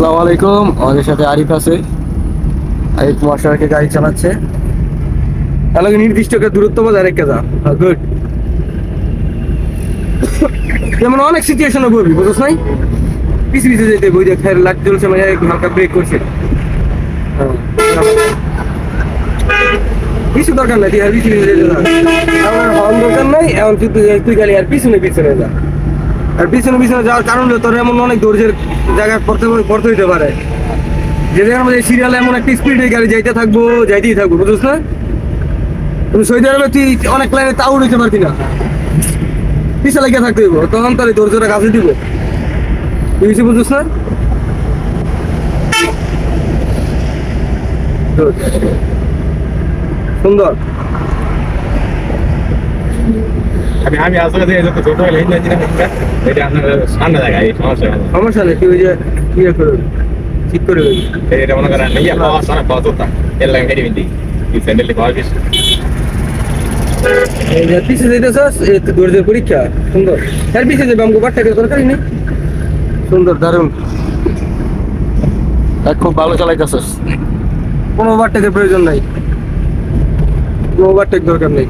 আসসালামু আলাইকুম। আমাদের সাথে আরিফ আছে। আরিফ মশারকে গাড়ি চালাচ্ছে। তাহলে নির্দিষ্ট দূরত্ব বজায় রেখে যা। গুড যেমন অনেক সিচুয়েশনে বলবি বুঝছ নাই? পিছে পিছে যেতে বই যে খেয়ার লাগ চলছে মানে হালকা ব্রেক করছে। হ্যাঁ। কিছু দরকার নাই, তুই আর পিছনে যেতে থাক আমার হর্ন দরকার নাই তুই তুই- তুই খালি আর পিছনে পিছনে যা। আর পিছনে পিছনে যাওয়ার কারণ হলো তোর এমন অনেক দৌড়ের জায়গায় পড়তে পড়তে হইতে পারে। যে জায়গার মধ্যে সিরিয়ালে এমন একটা স্পিডে গাড়ি যাইতে থাকব, যাইতেই থাকব বুঝছিস না তুমি সৌদি আরবে তুই অনেক লাইনে তাও উঠতে পারবি না। পিছনে লেগে থাকতে হইব, তখন তোর এই ধৈর্যটা কাছে দিব। তুই কিছু না সুন্দর। আমি আমি আসলে যে যত ছোট হলে হিন্দু জিনিস এটা আপনার জায়গা এই সমস্যা নেই। সমস্যা নেই তুই ওই যে ইয়ে করে ঠিক করে। এটা মনে করেন ইয়া পাওয়া সামনে পাওয়া চলতা। এর লাগে হেরি বিন্দি এই স্যান্ডেল পাওয়া গেছে পিছে যেতেছস পরীক্ষা সুন্দর। তার পিছে যাবে আমাকে বাট্টাকে দরকারই নেই। সুন্দর দারুণ। খুব ভালো চালাইতেছস। কোনো ওভারটেকের প্রয়োজন নাই। কোনো ওভারটেক দরকার নেই।